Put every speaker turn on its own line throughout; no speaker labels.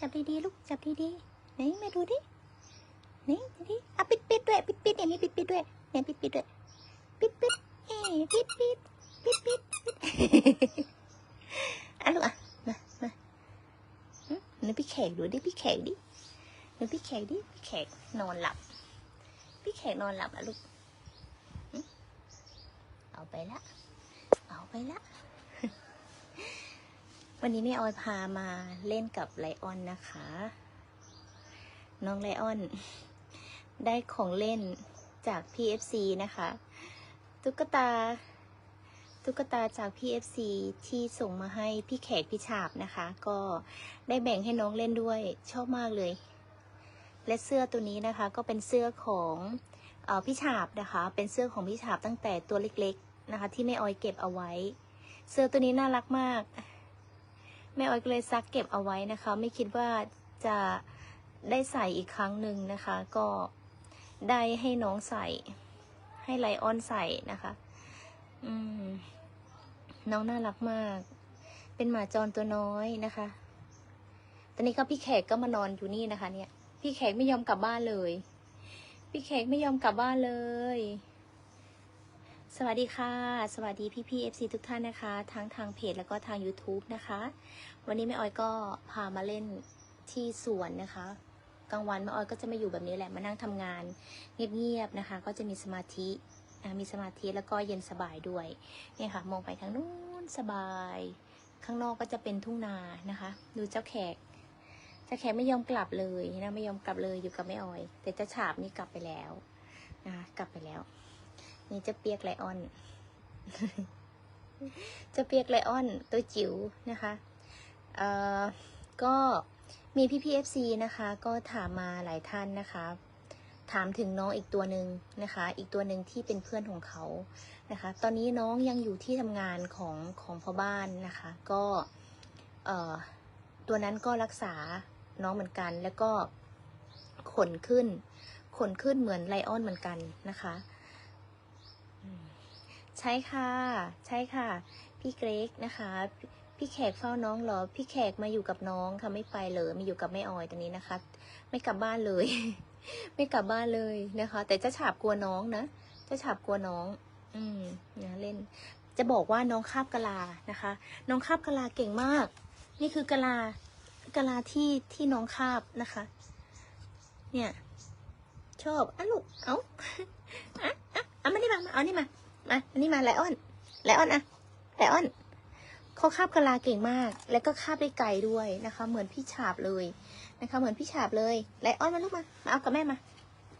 จับดีๆลูกจับดีๆไหนม่ดูดิไหนดูดิอะปิดปิดด้วยปิดปิดเนี่ยมีปิดปิดด้วยเนี่ยปิดปิดด้วยปิดปิดเอ้ปิดปิดปิดปิดปิดอะลูกอะมามาหนูพี่แขกดูดิพี่แขกดิหนูพี่แขกดิพี่แขกนอนหลับ พี่แขกนอนหลับอะลูกเอาไปละเอาไปละ วันนี้แม่ออยพามาเล่นกับไลออนนะคะ น้องไลออน ได้ของเล่นจาก PFC นะคะ ตุ๊กตา ตุ๊กตาจาก PFC ที่ส่งมาให้พี่แขกพี่ฉาบนะคะ ก็ได้แบ่งให้น้องเล่นด้วยชอบมากเลย และเสื้อตัวนี้นะคะก็เป็นเสื้อของออพี่ฉาบนะคะ เป็นเสื้อของพี่ฉาบตั้งแต่ตัวเล็ก ๆนะคะ ที่แม่ออยเก็บเอาไว้ เสื้อตัวนี้น่ารักมาก แม่ออยก็เลยซักเก็บเอาไว้นะคะ ไม่คิดว่าจะได้ใส่อีกครั้งหนึ่งนะคะ ก็ได้ให้น้องใส่ ให้ไลออนใส่นะคะ อืม น้องน่ารักมาก เป็นหมาจรตัวน้อยนะคะ ตอนนี้ก็พี่แขกก็มานอนอยู่นี่นะคะ เนี่ย พี่แขกไม่ยอมกลับบ้านเลย พี่แขกไม่ยอมกลับบ้านเลยสวัสดีค่ะ สวัสดีพี่พี่เอฟซีทุกท่านนะคะ ทั้งทางเพจแล้วก็ทาง YouTube นะคะ วันนี้แม่ออยก็พามาเล่นที่สวนนะคะ กลางวันแม่ออยก็จะมาอยู่แบบนี้แหละมานั่งทำงานเงียบๆนะคะ ก็จะมีสมาธิมีสมาธิแล้วก็เย็นสบายด้วยเนี่ยค่ะ มองไปทางนู้นสบาย ข้างนอกก็จะเป็นทุ่งนานะคะ ดูเจ้าแขกเจ้าแขกไม่ยอมกลับเลยนะไม่ยอมกลับเลยอยู่กับแม่ออย แต่เจ้าฉาบนี่กลับไปแล้วนะคะกลับไปแล้ว นี่เจะเปียกไลออนเจะเปียกไลออนตัวจิ๋วนะคะ ก็มีพี่พีเอฟซีนะคะ ก็ถามมาหลายท่านนะคะ ถามถึงน้องอีกตัวหนึ่งนะคะ อีกตัวหนึ่งที่เป็นเพื่อนของเขานะคะ ตอนนี้น้องยังอยู่ที่ทำงานของของพ่อบ้านนะคะ ก็ตัวนั้นก็รักษาน้องเหมือนกัน แล้วก็ขนขึ้น ขนขึ้นเหมือนไลออนเหมือนกันนะคะ ใช่ค่ะ ใช่ค่ะ พี่เกรกนะคะ พี่แขกเฝ้าน้องเหรอ พี่แขกมาอยู่กับน้องค่ะไม่ไปเลยมาอยู่กับแม่ออยตอนนี้นะคะ ไม่กลับบ้านเลย ไม่กลับบ้านเลยนะคะ แต่เจะฉาบกลัวน้องนะเจะฉาบกลัวน้อง อืมนะเล่น จะบอกว่าน้องคาบกะลานะคะ น้องคาบกะลาเก่งมาก นี่คือกะลากะลาที่ที่น้องคาบนะคะ เนี่ย ชอบอะลูกเอาอะอะเอามานี่มามาเอานี่มามาอันนี้มาไลออนไลออนอะไลออน เขาคาบกะลาเก่งมาก แล้วก็คาบได้ไกลด้วยนะคะ เหมือนพี่ฉาบเลยนะคะ เหมือนพี่ฉาบเลยไลออนมาลูกมามาเอากับแม่มา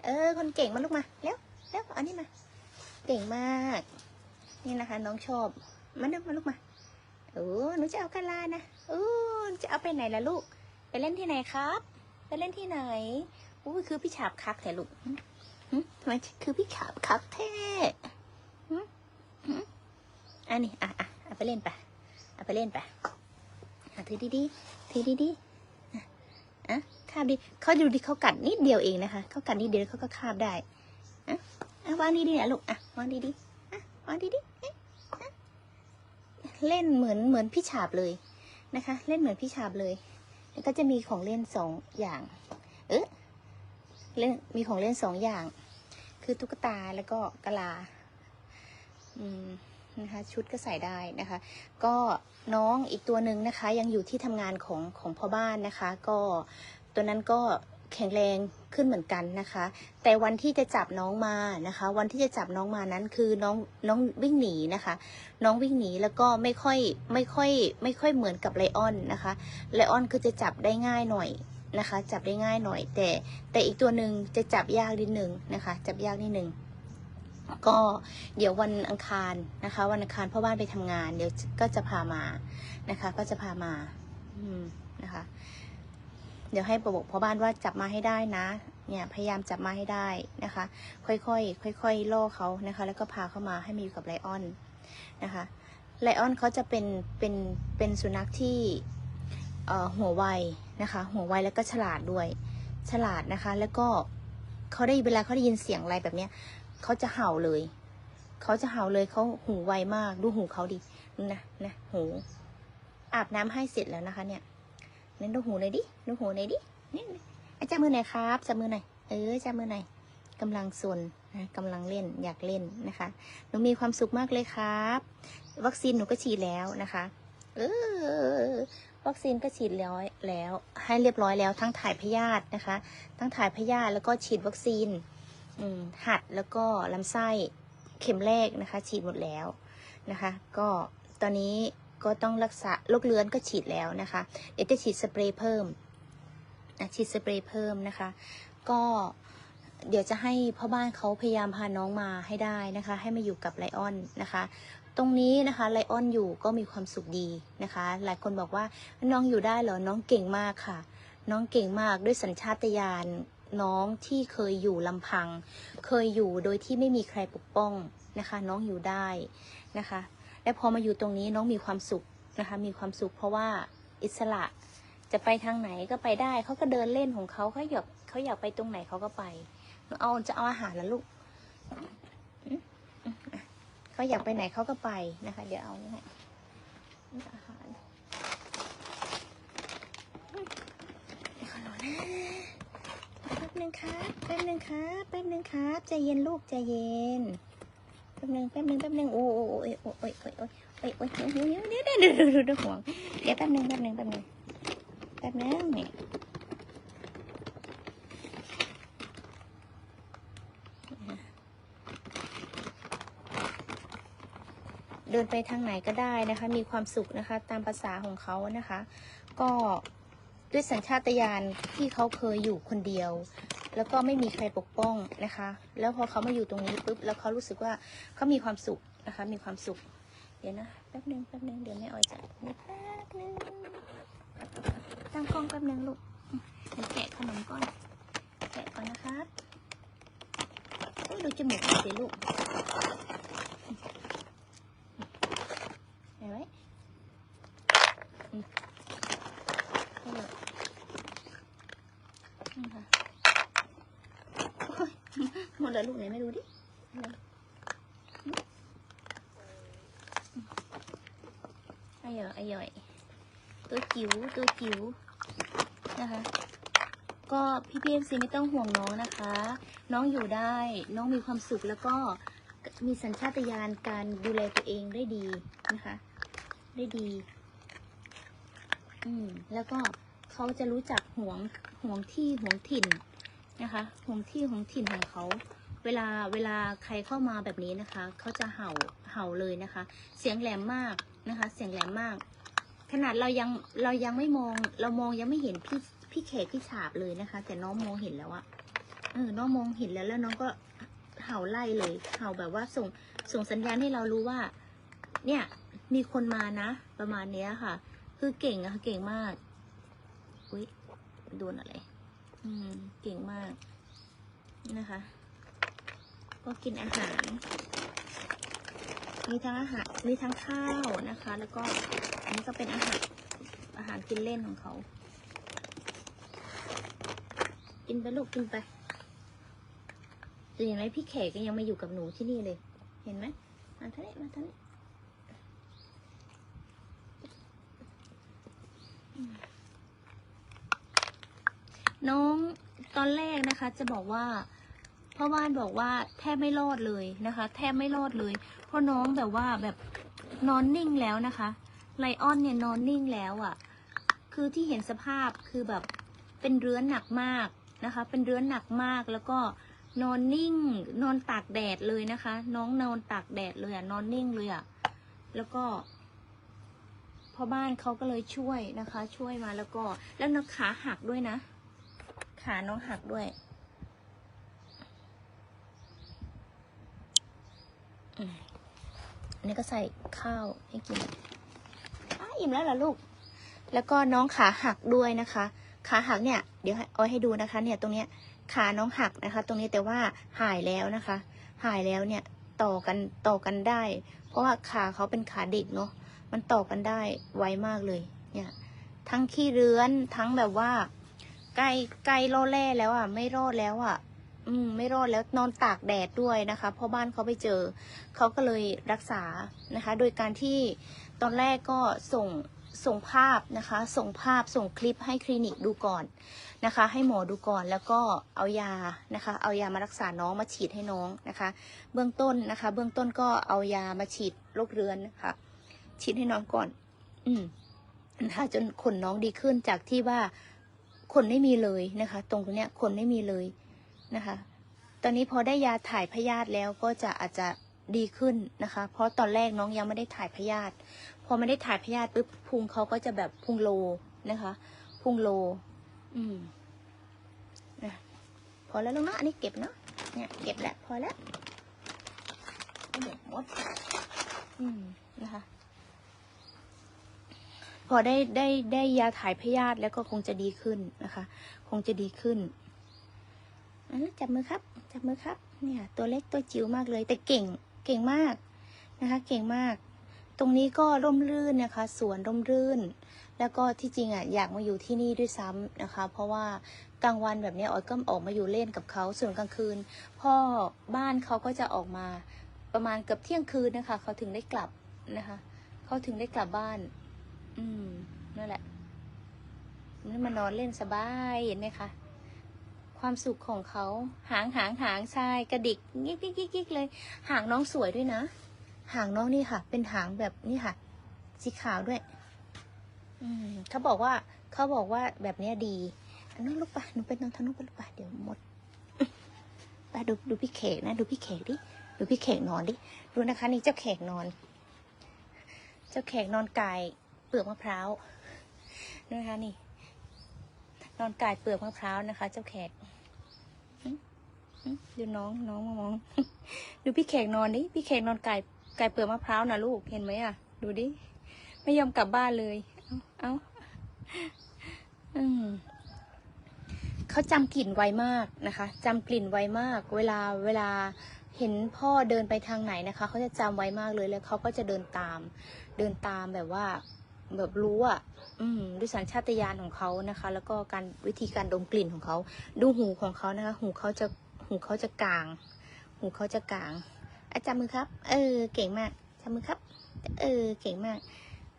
เออ คนเก่งมาลูกมาเร็วเร็วอานี่มา เก่งมาก นี่นะคะ น้องชอบมาเร็วมาลูกมาโอ้หนูจะเอากะลานะโอ้จะเอาไปไหนล่ะลูก ไปเล่นที่ไหนครับ ไปเล่นที่ไหนอู้คือพี่ฉาบคักแท้ลูกหึทำไมคือพี่ฉาบคักแท้อันนี้อะอะเอาไปเล่นไป เอาไปเล่นไปถือดีๆถือดีๆอะคาบดีเขาดูดิเขากัดนิดเดียวเองนะคะเขากัดนิดเดียวเขาก็คาบได้อะวางดีๆนะลูกอะวางดีๆอะวางดีๆเอ๊ะอะเล่นเหมือนเหมือนพี่ฉาบเลยนะคะ เล่นเหมือนพี่ฉาบเลยแล้วก็จะมีของเล่นสองอย่าง เออเล่นมีของเล่นสองอย่าง คือตุ๊กตาแล้วก็กะลา อืม นะคะชุดก็ใส่ได้นะคะ ก็น้องอีกตัวหนึ่งนะคะ ยังอยู่ที่ทำงานของของพ่อบ้านนะคะ ก็ตัวนั้นก็แข็งแรงขึ้นเหมือนกันนะคะ แต่วันที่จะจับน้องมานะคะ วันที่จะจับน้องมานั้นคือน้องน้องวิ่งหนีนะคะ น้องวิ่งหนีแล้วก็ไม่ค่อยไม่ค่อยไม่ค่อยเหมือนกับไลออนนะคะไลออนคือจะจับได้ง่ายหน่อยนะคะ จับได้ง่ายหน่อย แต่แต่อีกตัวหนึ่งจะจับยากนิดหนึ่งนะคะ จับยากนิดหนึ่ง ก็เดี๋ยววันอังคารนะคะ วันอังคารพ่อบ้านไปทำงาน เดี๋ยวก็จะพามานะคะ ก็จะพามา อืมนะคะ เดี๋ยวให้ประบอกพ่อบ้านว่าจับมาให้ได้นะ เนี่ยพยายามจับมาให้ได้นะคะ ค่อยๆค่อยๆล่อเขานะคะ แล้วก็พาเข้ามาให้มาอยู่กับไลออนนะคะไลออนเขาจะเป็นเป็นเป็นสุนัขที่เอ่อหัวไวนะคะ หัวไวแล้วก็ฉลาดด้วย ฉลาดนะคะ แล้วก็เขาได้เวลาเขาได้ยินเสียงอะไรแบบเนี้ย เขาจะเห่าเลย เขาจะเห่าเลยเขาหูไวมาก ดูหูเขาดินะนะหู อาบน้ำให้เสร็จแล้วนะคะ เนี่ยเล่นดูหูหน่อยดิดูหูหน่อยดินี่อาจับมือหน่อยครับจับมือหน่อยเออจับมือหน่อยกำลังสนนะกำลังเล่นอยากเล่นนะคะหนูมีความสุขมากเลยครับ วัคซีนหนูก็ฉีดแล้วนะคะ เออวัคซีนก็ฉีดแล้วแล้ว ให้เรียบร้อยแล้วทั้งถ่ายพยาธินะคะ ทั้งถ่ายพยาธิแล้วก็ฉีดวัคซีน หัดแล้วก็ลำไส้เข็มแรกนะคะ ฉีดหมดแล้วนะคะ ก็ตอนนี้ก็ต้องรักษาโรคเรื้อนก็ฉีดแล้วนะคะ เดี๋ยวจะฉีดสเปรย์เพิ่มนะฉีดสเปรย์เพิ่มนะคะ ก็เดี๋ยวจะให้พ่อบ้านเขาพยายามพาน้องมาให้ได้นะคะ ให้มาอยู่กับไลออนนะคะ ตรงนี้นะคะไลออนอยู่ก็มีความสุขดีนะคะ หลายคนบอกว่าน้องอยู่ได้เหรอน้องเก่งมากค่ะ น้องเก่งมากด้วยสัญชาตญาณ น้องที่เคยอยู่ลำพัง เคยอยู่โดยที่ไม่มีใครปกป้องนะคะ น้องอยู่ได้นะคะ และพอมาอยู่ตรงนี้น้องมีความสุขนะคะ มีความสุขเพราะว่าอิสระจะไปทางไหนก็ไปได้เขาก็เดินเล่นของเขาเขาอยากเขาอยากไปตรงไหนเขาก็ไปเอาจะเอาอาหารแล้วลูกเขาอยากไปไหนเขาก็ไปนะคะ เดี๋ยวเอานี่ให้นี่อาหารอืมขอรอนะแป๊บนึงครับแป๊บนึง ครับแป๊บนึงครับใจเย็นลูกใจเย็นแป๊บนึงแป๊บนึงแป๊บนึงโอ้โอ้โอ้ยโอ้ยโอ้ยโอ้ยโอ้ยโอ้ยโอ้ยเดี๋ยวเดี๋ยวเดี๋ยวเดี๋ยวเดี๋ยวเดี๋ยวเดี๋ยวห่วงเดี๋ยวแป๊บนึงแป๊บนึงแป๊บนึงแป๊บนึงนี่เดินไปทางไหนก็ได้นะคะ มีความสุขนะคะ ตามภาษาของเขานะคะ ก็ด้วยสัญชาตญาณที่เขาเคยอยู่คนเดียว แล้วก็ไม่มีใครปกป้องนะคะ แล้วพอเขามาอยู่ตรงนี้ปุ๊บแล้วเขารู้สึกว่าเขามีความสุขนะคะ มีความสุข เดี๋ยวนะแป๊บนึงแป๊บนึงเดี๋ยวแม่ออยจะนี่แป๊บนึงตั้งกล้องแป๊บนึงลูกเดี๋ยวแกะขนมก่อนแกะก่อนนะคะดูจมูกสิลูกเห็นไหมอืมนี่เลยนี่ค่ะ โอ๊ย หมดแล้วลูกไหนไม่ดูดิอร่อยอร่อยตัวจิ๋วตัวจิ๋วนะคะ ก็พี่พีเอฟซีไม่ต้องห่วงน้องนะคะ น้องอยู่ได้น้องมีความสุขแล้วก็มีสัญชาตญาณการดูแลตัวเองได้ดีนะคะ ได้ดี อืมแล้วก็เขาจะรู้จักห่วงห่วงที่ห่วงถิ่นนะคะห่วงที่ของถิ่นของเขา เวลาเวลาใครเข้ามาแบบนี้นะคะ เขาจะเห่าเห่าเลยนะคะ เสียงแหลมมากนะคะ เสียงแหลมมาก ขนาดเรายังเรายังไม่มอง เรามองยังไม่เห็นพี่พี่เขกพี่ฉาบเลยนะคะ แต่น้องมองเห็นแล้วอะเออน้องมองเห็นแล้วแล้วน้องก็เห่าไล่เลย เห่าแบบว่าส่งส่งสัญญาณให้เรารู้ว่า เนี่ยมีคนมานะ ประมาณเนี้ยค่ะ คือเก่งอะเก่งมากอุ้ยโดนอะไร อืม เก่งมากนะคะ ก็กินอาหาร มีทั้งอาหาร มีทั้งข้าวนะคะ แล้วก็อันนี้ก็เป็นอาหารอาหารกินเล่นของเขา กินไปลูกกินไปแต่เห็นไหมพี่แขกยังมาอยู่กับหนูที่นี่เลย เห็นไหมมาท่านี้มาท่านี้น้องตอนแรกนะคะจะบอกว่า พ่อบ้านบอกว่าแทบไม่รอดเลยนะคะ แทบไม่รอดเลย เพราะน้องแบบว่าแบบนอนนิ่งแล้วนะคะไลออนเนี่ยนอนนิ่งแล้วอะ่ะ คือที่เห็นสภาพคือแบบเป็นเรื้อนหนักมากนะคะ เป็นเรื้อนหนักมากแล้วก็นอนนิ่ง นอนตากแดดเลยนะคะ น้องนอนตากแดดเลยอะ่ะ นอนนิ่งเลยอะ่ะ แล้วก็พ่อบ้านเขาก็เลยช่วยนะคะ ช่วยมาแล้วก็ แล้วนักขาหักด้วยนะ ขาน้องหักด้วย อันนี้ก็ใส่ข้าวให้กินอ้าอิ่มแล้วเหรอลูก แล้วก็น้องขาหักด้วยนะคะ ขาหักเนี่ย เดี๋ยวเอาให้ดูนะคะ เนี่ยตรงเนี้ยขาน้องหักนะคะ ตรงนี้แต่ว่าหายแล้วนะคะ หายแล้วเนี่ยต่อกันต่อกันได้ เพราะว่าขาเขาเป็นขาเด็กเนาะมันต่อกันได้ไวมากเลย เนี่ย ทั้งขี้เรื้อนทั้งแบบว่าใกล้ใกล้รอดแล่แล้วอะ ไม่รอดแล้วอะ อืมไม่รอดแล้วนอนตากแดดด้วยนะคะเพราะบ้านเขาไปเจอเขาก็เลยรักษานะคะ โดยการที่ตอนแรกก็ส่งส่งภาพนะคะ ส่งภาพส่งคลิปให้คลินิกดูก่อนนะคะ ให้หมอดูก่อนแล้วก็เอายานะคะ เอายามารักษาน้องมาฉีดให้น้องนะคะ เบื้องต้นนะคะ เบื้องต้นก็เอายามาฉีดโรคเรื้อนนะคะฉีดให้น้องก่อน อืมนะคะจนขนน้องดีขึ้นจากที่ว่าขนไม่มีเลยนะคะ ตรงตรงเนี้ยขนไม่มีเลย นะคะ ตอนนี้พอได้ยาถ่ายพยาธิแล้วก็จะอาจจะดีขึ้นนะคะ เพราะตอนแรกน้องยังไม่ได้ถ่ายพยาธิ พอไม่ได้ถ่ายพยาธิปุ๊บพุงเขาก็จะแบบพุงโลนะคะ พุงโล อืมนะพอแล้วลูกนะอันนี้เก็บเนาะ เนี่ยเก็บแล้วพอแล้วไม่เด็ดหมดอืมนะคะ พอได้ได้ได้ยาถ่ายพยาธิแล้วก็คงจะดีขึ้นนะคะ คงจะดีขึ้น จับมือครับ จับมือครับ เนี่ย ตัวเล็กตัวจิ๋วมากเลย แต่เก่ง เก่งมากนะคะ เก่งมาก ตรงนี้ก็ร่มรื่นนะคะ สวนร่มรื่น แล้วก็ที่จริงอะอยากมาอยู่ที่นี่ด้วยซ้ำนะคะ เพราะว่ากลางวันแบบนี้ออยก็ออกมาอยู่เล่นกับเขา ส่วนกลางคืน พ่อบ้านเขาก็จะออกมาประมาณเกือบเที่ยงคืนนะคะ เขาถึงได้กลับนะคะเขาถึงได้กลับบ้าน อืมนั่นแหละนี่มานอนเล่นสบายเห็นไหมคะ ความสุขของเขาหางหางหางชายกระดิกยิกยิกยิกยิกเลย หางน้องสวยด้วยนะ หางน้องนี่ค่ะ เป็นหางแบบนี่ค่ะ สีขาวด้วย อืมเขาบอกว่าเขาบอกว่าแบบนี้ดีอันนั้นลูกปะหนูไปนอนทางนู้นไปลูกปะเดี๋ยวหมดไปดูดูพี่เขกนะ ดูพี่เขกดิดูพี่เขกนอนดิดูนะคะนี่เจ้าเขกนอน เจ้าเขกนอนกายเปลือกมะพร้าวนะคะนี่นอนกายเปลือกมะพร้าวนะคะ เจ้าแขก ดูน้องน้องมามอง ดูพี่แขกนอนดิพี่แขกนอนกายกายเปลือกมะพร้าวนะลูกเห็นไหมอะ ดูดิ ไม่ยอมกลับบ้านเลย เอาเอาอืมเขาจำกลิ่นไวมากนะคะจำกลิ่นไวมาก เวลาเวลาเห็นพ่อเดินไปทางไหนนะคะเขาจะจำไวมากเลยแล้วเขาก็จะเดินตาม เดินตามแบบว่า แบบรู้อะ อืมด้วยสัญชาตญาณของเขานะคะ แล้วก็การวิธีการดมกลิ่นของเขา ดูหูของเขานะคะ หูเขาจะ หูเขาจะกลาง หูเขาจะกลางอาจารย์มือครับ เออ เก่งมากจับมือครับ เออ เก่งมาก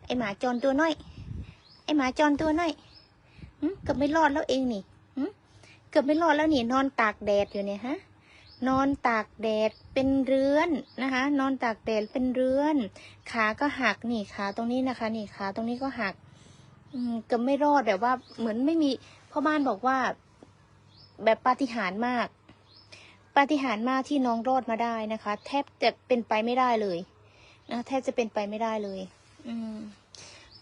ไอหมาจรตัวน้อย ไอหมาจรตัวน้อยเกือบไม่รอดแล้วเองนี่เกือบไม่รอดแล้วนี่ นอนตากแดดอยู่เนี่ยฮะ นอนตากแดดเป็นเรือนนะคะ นอนตากแดดเป็นเรือน ขาก็หักนี่ขาตรงนี้นะคะ นี่ขาตรงนี้ก็หักอืมเก็ไม่รอดแบบว่าเหมือนไม่มีพ่อบ้านบอกว่า แบบปาฏิหาริย์มาก ปาฏิหาริย์มากที่น้องรอดมาได้นะคะ แทบจะเป็นไปไม่ได้เลยนะแทบจะเป็นไปไม่ได้เลย อืม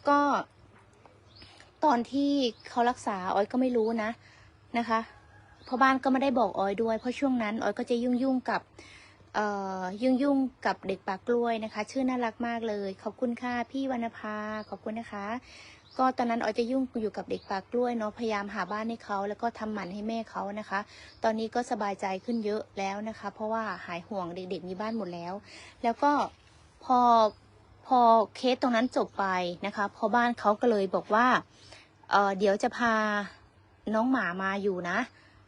ก็ตอนที่เขารักษาออยก็ไม่รู้นะนะคะพ่อบ้านก็ไม่ได้บอกออยด้วย เพราะช่วงนั้นออยก็จะยุ่งยุ่งๆกับเอ่อยุ่งยุ่งๆกับเด็กปากกล้วยนะคะ ชื่อน่ารักมากเลย ขอบคุณค่ะพี่วรรณภาขอบคุณนะคะ ก็ตอนนั้นออยจะยุ่งอยู่กับเด็กปากกล้วยเนาะพยายามหาบ้านให้เขาแล้วก็ทำหมันให้แม่เขานะคะ ตอนนี้ก็สบายใจขึ้นเยอะแล้วนะคะ เพราะว่าหายห่วงเด็กๆมีบ้านหมดแล้ว แล้วก็พอพอเคสตรงนั้นจบไปนะคะพอบ้านเขาก็เลยบอกว่าเออเดี๋ยวจะพาน้องหมามาอยู่นะ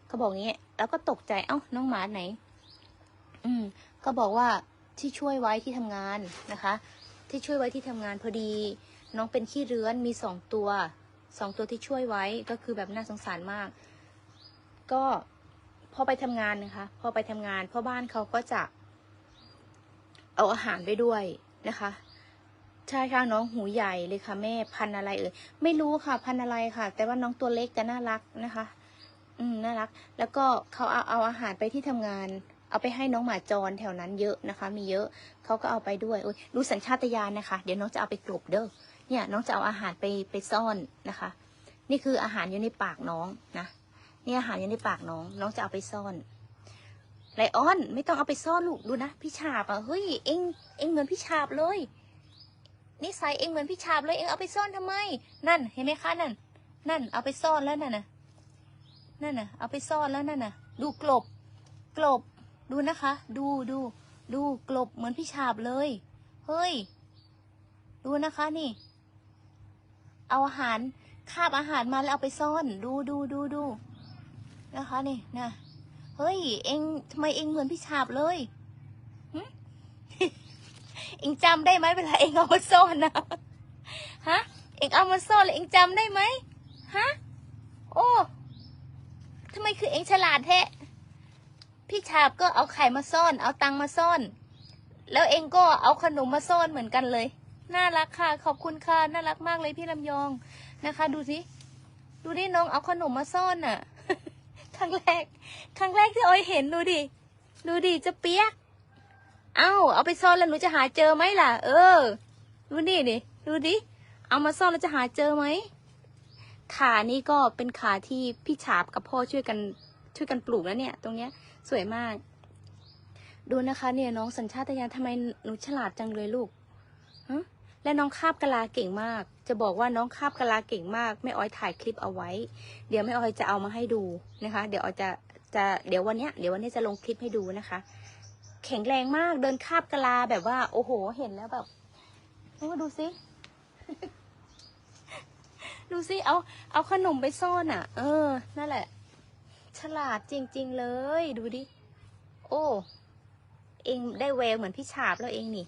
เขาบอกงี้ แล้วก็ตกใจเอ้าน้องหมาไหน อืม ก็บอกว่าที่ช่วยไว้ที่ทำงานนะคะ ที่ช่วยไว้ที่ทำงานพอดี น้องเป็นขี้เรื้อนมีสองตัวสองตัวที่ช่วยไว้ก็คือแบบน่าสงสารมาก ก็พอไปทำงานนะคะ พอไปทำงานพ่อบ้านเขาก็จะ เอาอาหารไปด้วยนะคะใช่ค่ะน้องหูใหญ่เลยค่ะแม่พันอะไรเอ่ยไม่รู้ค่ะ พันอะไรค่ะ แต่ว่าน้องตัวเล็กแต่น่ารักนะคะ อืมน่ารัก แล้วก็เขาเอาเอาอาหารไปที่ทำงาน เอาไปให้น้องหมาจรแถวนั้นเยอะนะคะ มีเยอะเขาก็เอาไปด้วยโอ้ยรู้สัญชาตญาณนะคะ เดี๋ยวน้องจะเอาไปกลบเด้อ เนี่ยน้องจะเอาอาหารไปไปซ่อนนะคะ นี่คืออาหารอยู่ในปากน้องนะนี่อาหารอยู่ในปากน้อง น้องจะเอาไปซ่อนไลออน ไม่ต้องเอาไปซ่อนลูกดูนะพี่ชาบอะเฮ้ยเอ็งเอ็งเหมือนพี่ชาบเลยนิสัยเอ็งเหมือนพี่ชาบเลยเอ็งเอาไปซ่อนทำไม นั่นเห็นไหมคะนั่น นั่น เอาไปซ่อนแล้วนั่นน่ะ นั่นน่ะ เอาไปซ่อนแล้วนั่นน่ะ ดูกลบ กลบ ดูนะคะ ดูดู ดูกลบเหมือนพี่ชาบเลย เฮ้ย ดูนะคะนี่ เอาอาหารคาบอาหารมาแล้วเอาไปซ่อน ดูดูดูดูนะคะนี่นะเฮ้ย เองทำไมเองเหมือนพี่ชาบเลยเองจำได้ไหมเวลาเองเอามาซ่อนนะฮะเอ็งเอามาซ่อนแล้วเอ็งจำได้ไหมฮะโอ้ทำไมคือเอ็งฉลาดแท้พี่ชาบก็เอาไข่มาซ่อน เอาตังมาซ่อน แล้วเอ็งก็เอาขนมมาซ่อนเหมือนกันเลย น่ารักค่ะ ขอบคุณค่ะ น่ารักมากเลยพี่ลำยองนะคะ ดูสิ ดูดิน้องเอาขนมมาซ่อนน่ะ ครั้งแรก ครั้งแรกที่ออยเห็นดูดิ ดูดิจะเปียก เอ้า เอาไปซ่อนแล้วหนูจะหาเจอไหมล่ะ เออ ดูดิดิ ดูดิ เอามาซ่อนแล้วจะหาเจอไหม ขานี่ก็เป็นขาที่พี่ฉาบกับพ่อช่วยกันช่วยกันปลูกแล้วเนี่ย ตรงเนี้ยสวยมาก ดูนะคะ เนี่ยน้องสัญชาตญาณทำไมหนูฉลาดจังเลยลูก และน้องคาบกะลาเก่งมาก จะบอกว่าน้องคาบกะลาเก่งมากแม่ออยถ่ายคลิปเอาไว้ เดี๋ยวแม่ออยจะเอามาให้ดูนะคะ เดี๋ยวออยจะจะเดี๋ยววันเนี้ยเดี๋ยววันนี้จะลงคลิปให้ดูนะคะ แข็งแรงมากเดินคาบกะลาแบบว่า โอ้โห เห็นแล้วแบบโอ้ดูสิดูสิเอาเอาขนมไปซ่อนอะ เออ นั่นแหละ ฉลาดจริง ๆ เลย ดูดิ โอ้ เองได้แววเหมือนพี่ฉาบแล้วเองนี่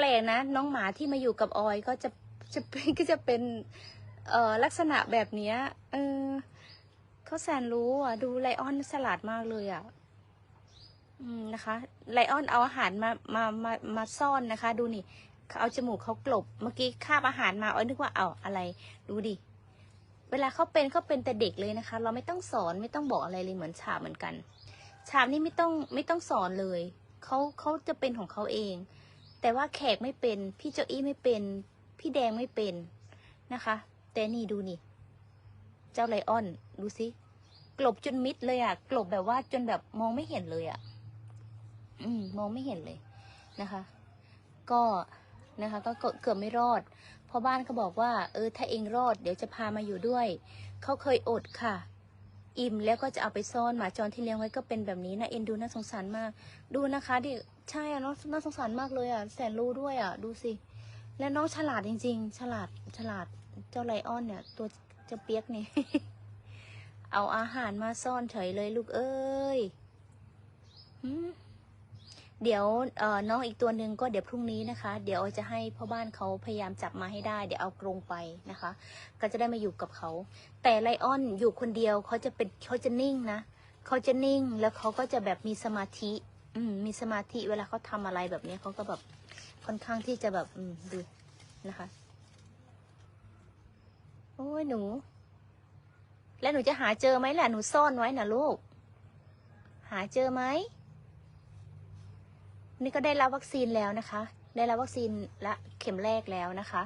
ปลกนะ น้องหมาที่มาอยู่กับออยก็จะจะก็จะเป็นเอ่อลักษณะแบบเนี้ยเออเขาแสนรู้อะดูไลออนฉลาดมากเลยอะอืมนะคะไลออนเอาอาหารมามามามาซ่อนนะคะ ดูนี่เขาเอาจมูกเขากลบ เมื่อกี้คาบอาหารมาอ้อยนึกว่าเอาอะไร ดูดิเวลาเขาเป็นเขาเป็นแต่เด็กเลยนะคะ เราไม่ต้องสอนไม่ต้องบอกอะไรเลยเหมือนฉาบเหมือนกัน ฉาบนี่ไม่ต้องไม่ต้องสอนเลยเขาเขาจะเป็นของเขาเอง แต่ว่าแขกไม่เป็น พี่เจ้าอี้ไม่เป็น พี่แดงไม่เป็นนะคะ แต่นี่ดูนี่ เจ้าไลออน ดูสิ กลบจนมิดเลยอะ่ะ กลบแบบว่าจนแบบมองไม่เห็นเลยอะ่ะ อืม มองไม่เห็นเลยนะคะ ก็นะคะ ก็เกือบไม่รอดพราะบ้านเขาบอกว่า เออ ถ้าเองรอด เดี๋ยวจะพามาอยู่ด้วย เขาเคยอดค่ะ อิ่มแล้วก็จะเอาไปซ่อนหมาจรที่เลี้ยงไว้ก็เป็นแบบนี้นะเอ็นดูน่าสงสารมาก ดูนะคะดิ ใช่อะเนาะน่าสงสารมากเลยอะแสนรู้ด้วยอะดูสิ และน้องฉลาดจริง ๆ ฉลาดฉลาดเจ้าไลออนเนี่ย ตัวเจะเปียกนี่ เอาอาหารมาซ่อนเฉยเลยลูกเอ้ยเดี๋ยวเอ่อน้องอีกตัวหนึ่งก็เดี๋ยวพรุ่งนี้นะคะ เดี๋ยวจะให้พ่อบ้านเขาพยายามจับมาให้ได้ เดี๋ยวเอากรงไปนะคะ ก็จะได้มาอยู่กับเขา แต่ไลออนอยู่คนเดียวเขาจะเป็นเขาจะนิ่งนะเขาจะนิ่งแล้วเขาก็จะแบบมีสมาธิ อืมมีสมาธิเวลาเขาทำอะไรแบบนี้เขาก็แบบค่อนข้างที่จะแบบอืมดูนะคะ โอ้ยหนู แล้วหนูจะหาเจอไหมล่ะหนูซ่อนไว้นะลูก หาเจอไหมนี่ก็ได้รับวัคซีนแล้วนะคะ ได้รับวัคซีนละเข็มแรกแล้วนะคะ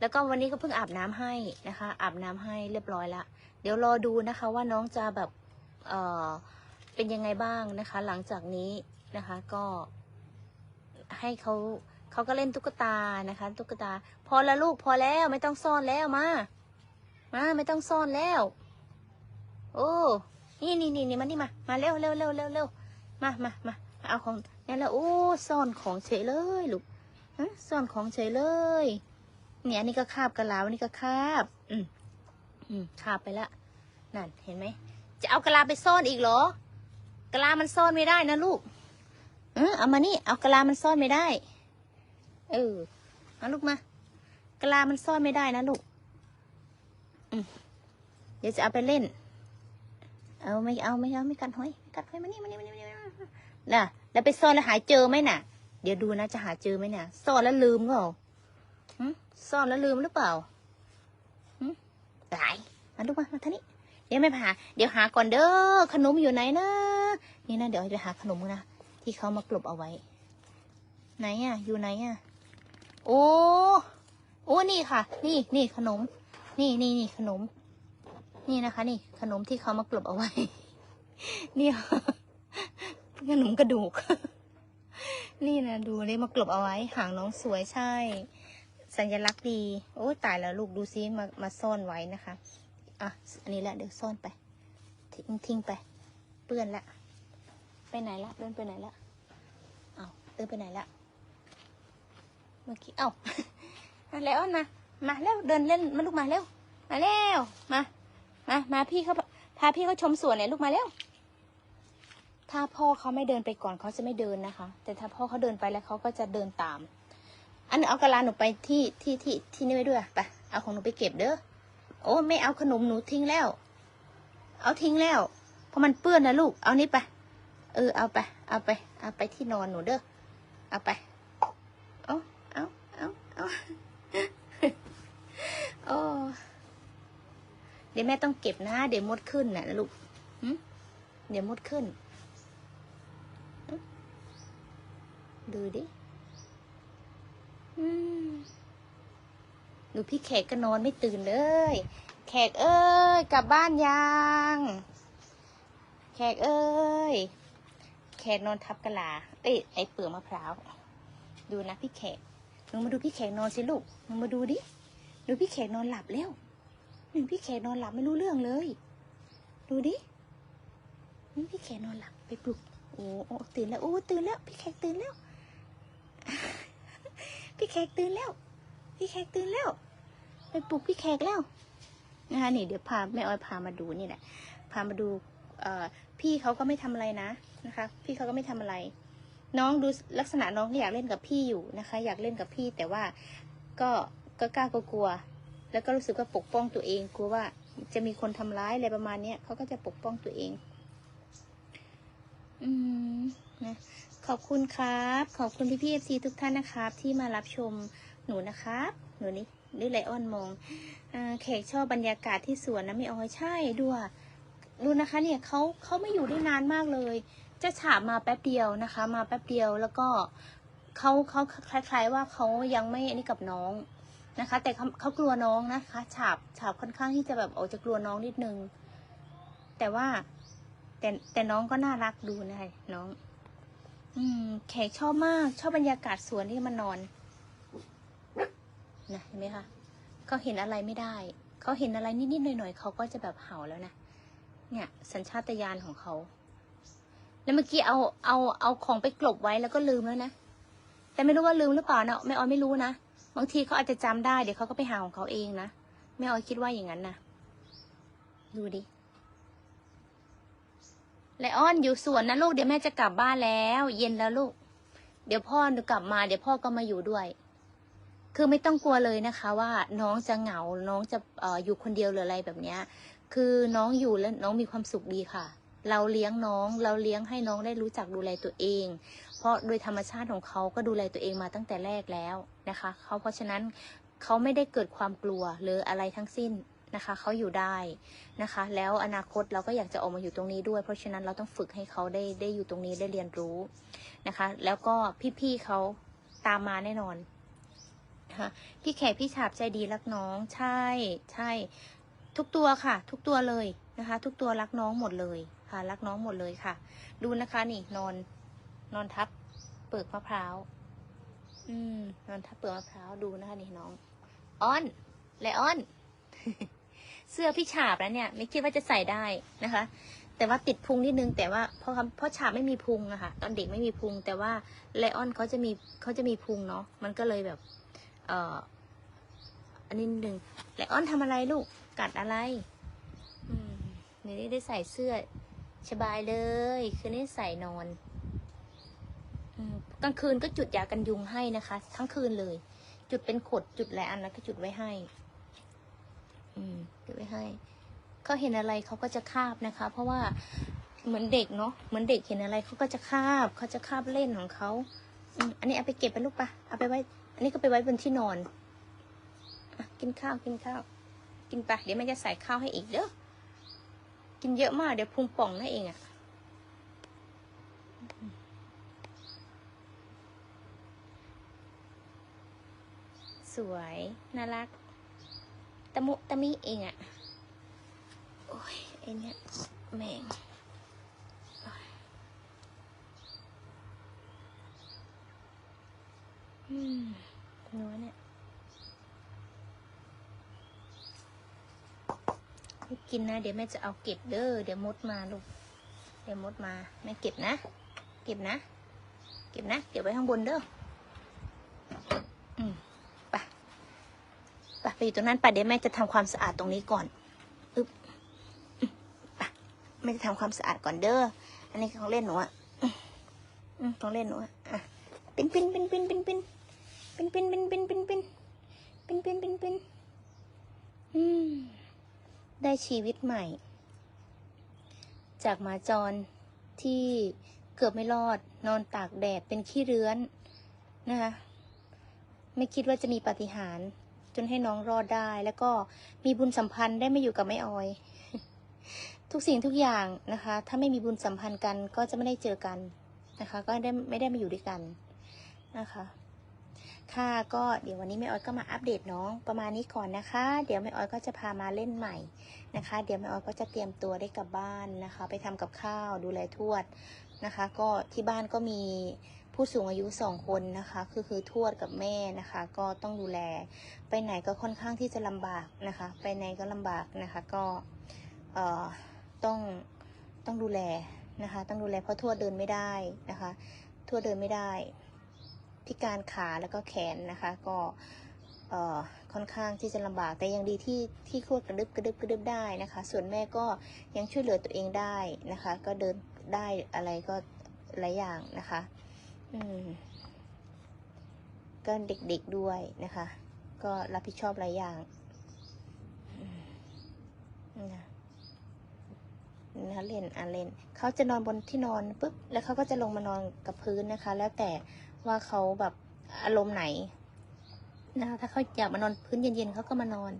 แล้วก็วันนี้ก็เพิ่งอาบน้ำให้นะคะ อาบน้ำให้เรียบร้อยละ เดี๋ยวรอดูนะคะว่าน้องจะแบบ เออเป็นยังไงบ้างนะคะ หลังจากนี้ นะคะ ก็ให้เขาเขาก็เล่นตุ๊กตานะคะ ตุ๊กตา พอละลูกพอแล้วไม่ต้องซ่อนแล้วมามาไม่ต้องซ่อนแล้ว โอ้นี่นี่นี่นี่มานี่มามาเร็วเร็วเร็วเร็วเร็วมามามาเอาของนี่แหละโอ้ซ่อนของเฉยเลยลูกฮะซ่อนของเฉยเลย เนี่ยนนี้ก็คาบกระลาวันนี้ก็คาบ อืมอืมคาบไปละนั่นเห็นไหมจะเอากระลาไปซ่อนอีกเหรอกระลามันซ่อนไม่ได้นะลูก เออเอามานี่ เอากะลามันซ่อนไม่ได้ เออ เอาลูกมากะลามันซ่อนไม่ได้นะลูกอืมเดี๋ยวจะเอาไปเล่น เอาไม่เอาไม่เอาไม่กัดหอยไม่กัดหอยมานี่มานี่มานี่มานี่นี่น่ะ แล้วไปซ่อนแล้วหาเจอไหมน่ะ เดี๋ยวดูนะจะหาเจอไหมเนี่ยซ่อนแล้วลืมเปล่าซ่อนแล้วลืมหรือเปล่าหึตายมาลูกมา มาท่านี้ เดี๋ยวไม่พาเดี๋ยวหาก่อนเด้อ ขนมอยู่ไหนนะ นี่นะเดี๋ยวไปหาขนมนะ ที่เขามากลบเอาไว้ ไหนอะ อยู่ไหนอะ โอ้โอ้นี่ค่ะ นี่นี่ขนม นี่นี่นี่ขนม นี่นะคะ นี่ขนมที่เขามากลบเอาไว้เนี่ยขนมกระดูก นี่นะดูเลยมากลบเอาไว้ หางน้องสวยใช่ สัญลักษณ์ดี โอ้ตายแล้วลูกดูซิมามาซ่อนไว้นะคะ อะ อันนี้แหละเดี๋ยวซ่อนไป ทิ้งทิ้งไป เปื้อนละ ไปไหนละเดินไปไหนละเอาเดินไปไหนละเมื่อกี้เอ้ามาแล้วมามาแล้วเดินเล่นมาลูกมาเร็วมาเร็วมามามาพี่เขาพาพี่เขาชมสวนเนี่ยลูกมาเร็วถ้าพ่อเขาไม่เดินไปก่อนเขาจะไม่เดินนะคะ แต่ถ้าพ่อเขาเดินไปแล้วเขาก็จะเดินตาม อันเอากระลาหนูไปที่ที่ที่ที่นี่ไว้ด้วยไปเอาของหนูไปเก็บเด้อโอ้ไม่เอาขนมหนูทิ้งแล้ว เอาทิ้งแล้ว เพราะมันเปื้อนนะลูกเอานี่ไป เออเอาไป เอาไป เอาไปที่นอนหนูเด้อ เอาไป เอาเอาเอาเอาโอ้เดี๋ยวแม่ต้องเก็บนะ เดี๋ยวมดขึ้นนะลูกเดี๋ยวมดขึ้น ดูดิอืมดูพี่แขกก็นอนไม่ตื่นเลย แขกเอ้ย กลับบ้านยัง แขกเอ้ย กนอนทับกะลา เอ้ยไอเปลือกมะพร้าว ดูนะพี่แขกลงมาดูพี่แขกนอนสิลูกลงมาดูดิ ดูพี่แขกนอนหลับแล้วหนึ่งพี่แขกนอนหลับไม่รู้เรื่องเลย ดูดินี่พี่แขกนอนหลับไปปลุก โอ้โอ้ตื่นแล้ว โอ้ตื่นแล้ว พี่แขกตื่นแล้ว พี่แขกตื่นแล้ว พี่แขกตื่นแล้ว ไปปลุกพี่แขกแล้วนะคะนี่เดี๋ยวพาแม่ออยพามาดูนี่แหละ พามาดู เอ่อ พี่เขาก็ไม่ทำอะไรนะ นะคะ พี่เขาก็ไม่ทำอะไร น้องดูลักษณะน้องก็อยากเล่นกับพี่อยู่นะคะ อยากเล่นกับพี่แต่ว่าก็ก็กล้ากลัว แล้วก็รู้สึกว่าปกป้องตัวเองกลัวว่าจะมีคนทำร้ายอะไรประมาณเนี้ยเขาก็จะปกป้องตัวเอง อืมนะขอบคุณครับ ขอบคุณพี่พี่เอฟซีทุกท่านนะครับ ที่มารับชมหนูนะครับ หนูนี่นี่ไลออนมองแขกชอบบรรยากาศที่สวนนะไม่ออยใช่ด้วยดูนะคะเนี่ยเขาเขาไม่อยู่ได้นานมากเลย จะฉาบมาแป๊บเดียวนะคะ มาแป๊บเดียวแล้วก็เขาเขาคล้าย ๆ ว่าเขายังไม่อันนี้กับน้องนะคะ แต่เขาเขากลัวน้องนะคะฉาบฉาบค่อนข้างที่จะแบบออกจะกลัวน้องนิดนึง แต่ว่าแต่แต่น้องก็น่ารักดูนะน้อง อืมแขกชอบมาก ชอบบรรยากาศสวนที่มันนอนนะเห็นไหมคะเขาเห็นอะไรไม่ได้ เขาเห็นอะไรนิดๆหน่อยๆเขาก็จะแบบเห่าแล้วนะเนี่ย สัญชาตญาณของเขา แล้วเมื่อกี้เอาเอาเอาของไปกลบไว้แล้วก็ลืมแล้วนะ แต่ไม่รู้ว่าลืมหรือเปล่านะแม่ออยไม่รู้นะ บางทีเขาอาจจะจำได้เดี๋ยวเขาก็ไปหาของเขาเองนะแม่ออยคิดว่าอย่างนั้นนะดูดิไลออนอยู่สวนนะลูกเดี๋ยวแม่จะกลับบ้านแล้ว เย็นแล้วลูก เดี๋ยวพ่อหนูกลับมาเดี๋ยวพ่อก็มาอยู่ด้วย คือไม่ต้องกลัวเลยนะคะ ว่าน้องจะเหงาน้องจะอออยู่คนเดียวหรืออะไรแบบเนี้ย คือน้องอยู่แล้วน้องมีความสุขดีค่ะ เราเลี้ยงน้อง เราเลี้ยงให้น้องได้รู้จักดูแลตัวเอง เพราะโดยธรรมชาติของเขาก็ดูแลตัวเองมาตั้งแต่แรกแล้วนะคะเขาเพราะฉะนั้นเขาไม่ได้เกิดความกลัวหรืออะไรทั้งสิ้นนะคะเขาอยู่ได้นะคะ แล้วอนาคตเราก็อยากจะออกมาอยู่ตรงนี้ด้วย เพราะฉะนั้นเราต้องฝึกให้เขาได้ได้อยู่ตรงนี้ได้เรียนรู้นะคะ แล้วก็พี่ๆเขาตามมาแน่นอนพี่แขกพี่ฉาบใจดีรักน้องใช่ใช่ ทุกตัวค่ะ ทุกตัวเลยนะคะ ทุกตัวรักน้องหมดเลยค่ะ รักน้องหมดเลยค่ะ ดูนะคะนี่นอน นอนทับเปลือกมะพร้าวอืมนอนทับเปลือกมะพร้าวดูนะคะนี่น้องอ้อนไลออน เสื้อพี่ฉาบแล้วเนี่ย ไม่คิดว่าจะใส่ได้นะคะ แต่ว่าติดพุงนิดนึง แต่ว่าเพราะเพราะฉาบไม่มีพุงอะค่ะ ตอนเด็กไม่มีพุง แต่ว่าไลออนเขาจะมีเขาจะมีพุงเนาะมันก็เลยแบบ เอ่ออันนี้นึงไลออนทำอะไรลูก กัดอะไรนี้ได้ใส่เสื้อสบายเลย คืนนี้ใส่นอนอกลางคืนก็จุดยากันยุงให้นะคะ ทั้งคืนเลย จุดเป็นขดจุดหลายอันแล้วก็จุดไว้ให้ อืมจุดไว้ให้เขาเห็นอะไรเขาก็จะคาบนะคะ เพราะว่าเหมือนเด็กเนาะเหมือนเด็กเห็นอะไรเขาก็จะคาบเขาจะคาบเล่นของเขาอือันนี้เอาไปเก็บไปลูกปะเอาไปไว้ อันนี้ก็ไปไว้บนที่นอนอกินข้าวกินข้าว กินไปเดี๋ยวแม่จะใส่ข้าวให้อีกเด้อกินเยอะมากเดี๋ยวพุงป่องนั่นเองอะ่ะสวยน่ารักตะมุตะมิเองอะ่ะโอ้ยไอเนี้ยแม่งอืมนัวเนี่ย กินนะ เดี๋ยวแม่จะเอาเก็บเด้อเดี๋ยวมดมาลูก เดี๋ยวมดมาแม่เก็บนะ เก็บนะ เก็บนะเก็บไว้ข้างบนเด้ออืมไปไปไปอยู่ตรงนั้นไปเดี๋ยวแม่จะทำความสะอาดตรงนี้ก่อนอึ๊บไปแม่จะทำความสะอาดก่อนเด้ออันนี้ของเล่นหนูอะของเล่นหนูอะอะปิ้นปิ้นปิ้นปิ้นปิ้นปิ้นเป็นเป็นเป็นเป็นเป็นเป็นเป็นเป็นป็นเป็นอืม ได้ชีวิตใหม่ จากหมาจรที่เกือบไม่รอด นอนตากแดดเป็นขี้เรื้อนนะคะไม่คิดว่าจะมีปาฏิหาริย์จนให้น้องรอดได้ แล้วก็มีบุญสัมพันธ์ได้มาอยู่กับแม่ออย ทุกสิ่งทุกอย่างนะคะ ถ้าไม่มีบุญสัมพันธ์กันก็จะไม่ได้เจอกันนะคะ ก็ได้ไม่ได้มาอยู่ด้วยกันนะคะ ค่ะก็เดี๋ยววันนี้แม่ออยก็มาอัปเดตน้องประมาณนี้ก่อนนะคะ เดี๋ยวแม่ออยก็จะพามาเล่นใหม่นะคะ เดี๋ยวแม่ออยก็จะเตรียมตัวได้กลับบ้านนะคะ ไปทำกับข้าวดูแลทวดนะคะ ก็ที่บ้านก็มีผู้สูงอายุสองคนนะคะคือคือทวดกับแม่นะคะ ก็ต้องดูแล ไปไหนก็ค่อนข้างที่จะลำบากนะคะ ไปไหนก็ลำบากนะคะ ก็เอ่อต้องต้องดูแลนะคะ ต้องดูแลเพราะทวดเดินไม่ได้นะคะ ทวดเดินไม่ได้ พิการขาแล้วก็แขนนะคะ ก็เออค่อนข้างที่จะลำบากแต่ยังดีที่ที่ทวดกระดึบกระดึบกระดึบได้นะคะ ส่วนแม่ก็ยังช่วยเหลือตัวเองได้นะคะ ก็เดินได้อะไรก็หลายอย่างนะคะอืมก็เด็กๆด้วยนะคะ ก็รับผิดชอบหลายอย่างนะนะเล่นอะเล่นเขาจะนอนบนที่นอนปุ๊บแล้วเขาก็จะลงมานอนกับพื้นนะคะ แล้วแต่ ว่าเขาแบบอารมณ์ไหนนะคะถ้าเขาอยากมานอนพื้นเย็นๆเขาก็มานอน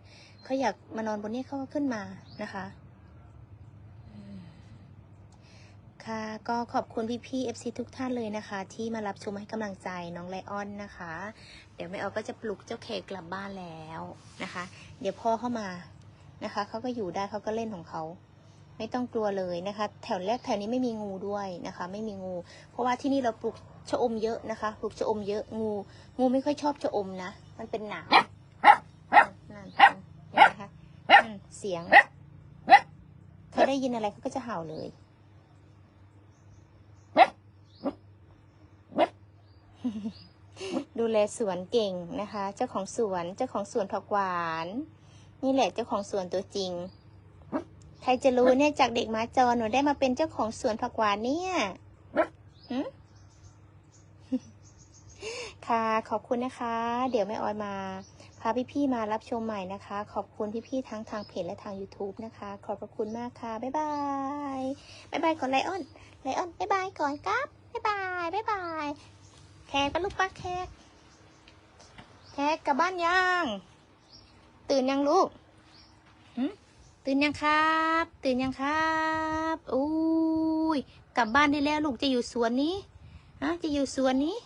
เขาอยากมานอนบนนี้เขาก็ขึ้นมานะคะค่ะก็ขอบคุณพี่ๆ FC ทุกท่านเลยนะคะ ที่มารับชมให้กำลังใจน้องไลออนนะคะ เดี๋ยวแม่ออก็จะปลุกเจ้าเคกกลับบ้านแล้วนะคะ เดี๋ยวพ่อเข้ามานะคะเขาก็อยู่ได้เขาก็เล่นของเขาไม่ต้องกลัวเลยนะคะ แถวแรกแถวนี้ไม่มีงูด้วยนะคะ ไม่มีงู เพราะว่าที่นี่เราปลูก ชะอมเยอะนะคะปลูกชะอมเยอะงู งูไม่ค่อยชอบชะอมนะ มันเป็นหนามนั่นนั่นเห็นไหมคะเสียงเขาได้ยินอะไรเขาก็จะเห่าเลยดูแลสวนเก่งนะคะ เจ้าของสวนเจ้าของสวนผักหวาน นี่แหละเจ้าของสวนตัวจริง ใครจะรู้เนี่ยจากเด็กมาจรหนูได้มาเป็นเจ้าของสวนผักหวานเนี่ย ค่ะ ขอบคุณนะคะ เดี๋ยวแม่ออยมา พาพี่ๆมารับชมใหม่นะคะ ขอบคุณพี่ๆทั้งทางเพจและทาง YouTube นะคะ ขอบพระคุณมากค่ะ บ๊ายบาย บ๊ายบายก่อนไลออน ไลออน บ๊ายบายก่อนครับ บ๊ายบาย บ๊ายบาย แขกปะลูกปะแขก แขกกลับบ้านยัง ตื่นยังลูกหึตื่นยังครับ ตื่นยังครับอุ้ย กลับบ้านได้แล้วลูกจะอยู่สวนนี้ฮะจะอยู่สวนนี้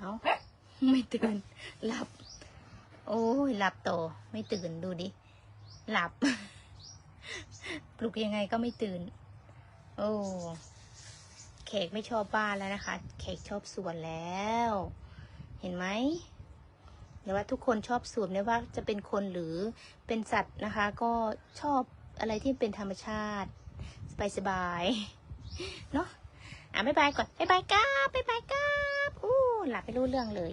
เอาไม่ตื่น หลับ โอ้ยหลับโต ไม่ตื่นดูดิ หลับ ปลุกยังไงก็ไม่ตื่น โอ้แขกไม่ชอบบ้านแล้วนะคะแขกชอบสวนแล้ว เห็นไหมเดี๋ยวว่าทุกคนชอบสวนไม่ว่าจะเป็นคนหรือเป็นสัตว์นะคะ ก็ชอบอะไรที่เป็นธรรมชาติ สบายๆเนาะ อะบ๊ายบายก่อนบ๊ายบายครับบ๊ายบายครับอู้หลับไปรู้เรื่องเลย